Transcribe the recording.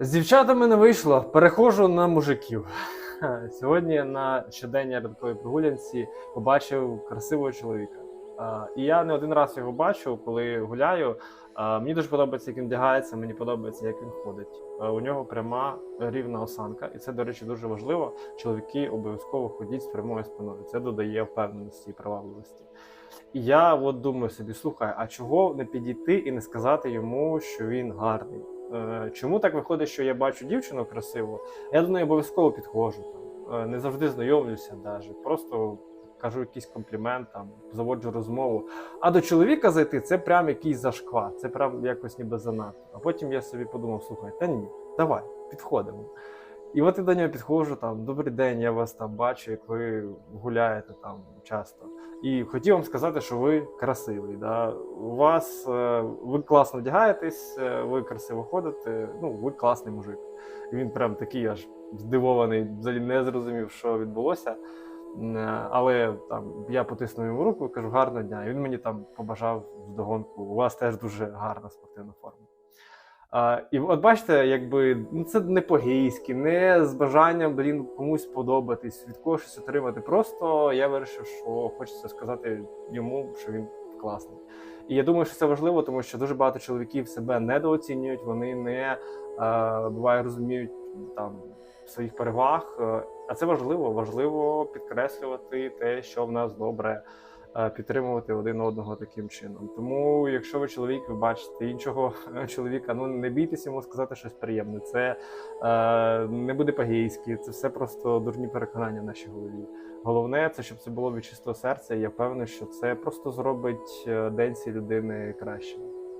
З дівчатами не вийшло. Перехожу на мужиків. Сьогодні на щоденній ранковій прогулянці побачив красивого чоловіка. І я не один раз його бачу, коли гуляю. Мені дуже подобається, як він вдягається, мені подобається, як він ходить. У нього пряма рівна осанка, і це, до речі, дуже важливо. Чоловіки обов'язково ходіть з прямою спиною. Це додає впевненості і привабливості. І я от думаю собі: слухай, а чого не підійти і не сказати йому, що він гарний? Е, Чому так виходить, що я бачу дівчину красиву, я до неї обов'язково підходжу, е, не завжди знайомлюся, навіть, просто кажу якийсь комплімент, там, заводжу розмову. А до чоловіка зайти це прям якийсь зашквар, це прям якось ніби занадто. А потім я собі подумав: слухай, та ні, давай, підходимо. І от я до нього підходжу, там, добрий день, я вас там бачу, як ви гуляєте там часто. І хотів вам сказати, що ви красивий. Да? У вас е, ви класно вдягаєтесь, е, ви красиво ходите, ну, ви класний мужик. І він прям такий аж здивований, взагалі не зрозумів, що відбулося. Е, Але там я потиснув йому руку, кажу, гарного дня. І він мені там побажав вдогонку. У вас теж дуже гарна спортивна форма. І от бачите, якби ну це не по-гейськи, не з бажанням блін, комусь подобатись, від когось щось отримати. Просто я вирішив, що хочеться сказати йому, що він класний. І я думаю, що це важливо, тому що дуже багато чоловіків себе недооцінюють, вони не е, буває розуміють там своїх переваг. Е, А це важливо, важливо підкреслювати те, що в нас добре підтримувати один одного таким чином. Тому, якщо ви чоловік, ви бачите іншого чоловіка, ну не бійтесь йому сказати щось приємне. Це е, не буде по-гейськи, це все просто дурні переконання в нашій голові. Головне, це щоб це було від чистого серця. І я впевнений, що це просто зробить е, день цієї людини кращим.